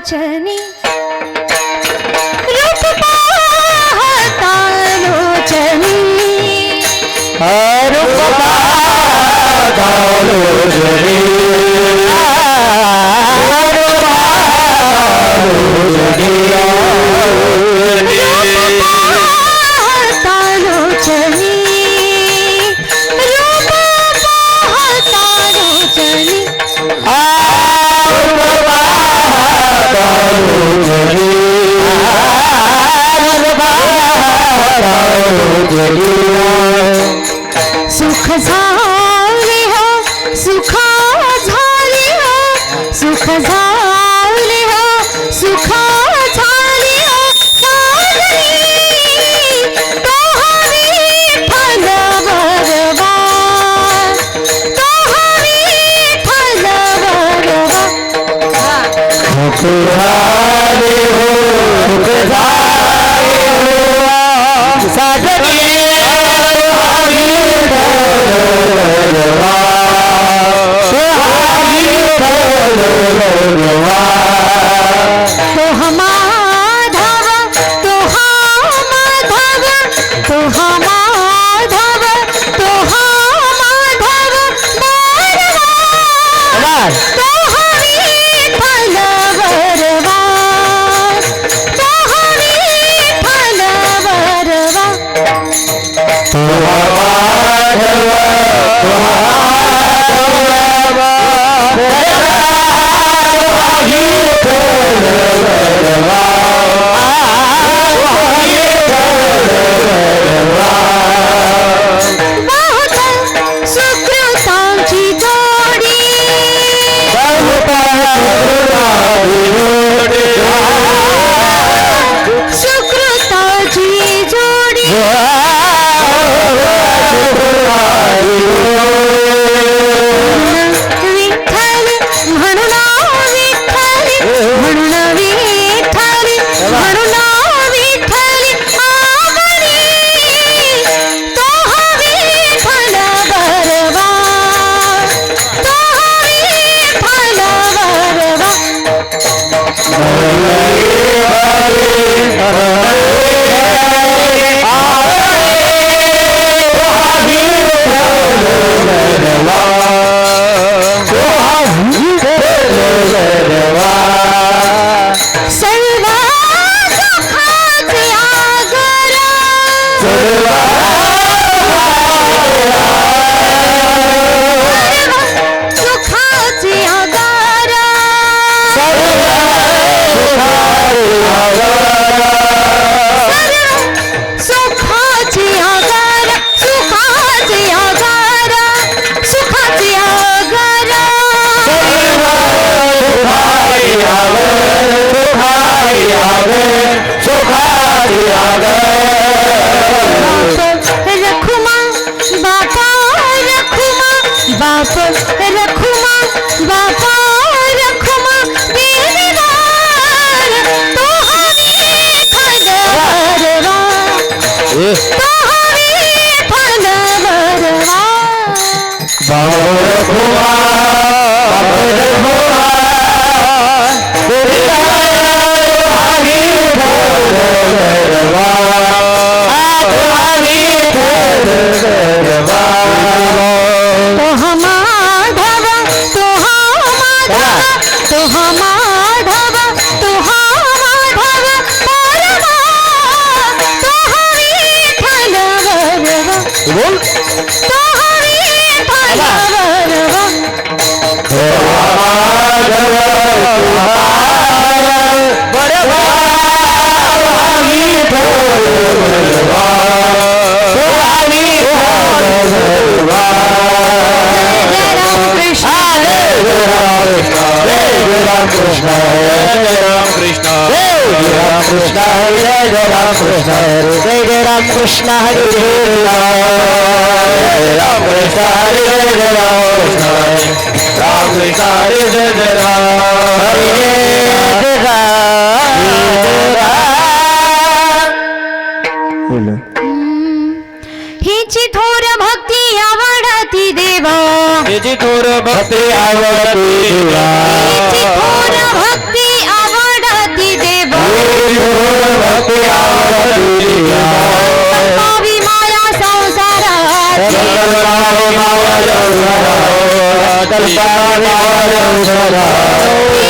लोचनी रूप पाहता लोचनी Suha verdad. Yeah. এবং Krishna, Hare Ram Krishna, Hare Ram Krishna, Hare Ram Krishna. फल बरवा जय जय राम कृष्ण कृष्ण हरे राम कृष्ण हरे राम राम कृष्ण हरे जय राम हरे बोलो। हिची थोर भक्ती आवडती देवा। त्याची थोर भक्ती आवडती हिची Hare Hare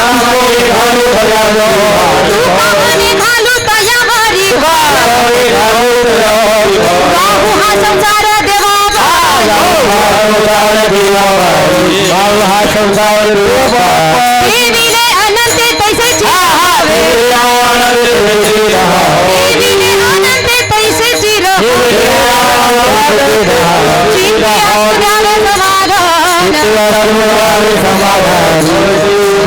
ठेविले अनंते तैसेची रहावे ठेविले अनंते तैसेची रहावे नित्य सुरावे समाधान तुकामने घालू तयावरी तुकामने घालू तयावरी राहू हा संसार देवा ठेविले अनंते तैसेची रहावे ठेविले अनंते तैसेची रहावे चित्ते असुरावे समाधान बारक बारक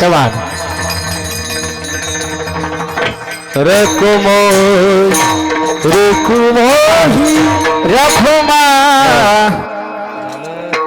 các bạn Rekumoi, Rekumoi, Rekumoi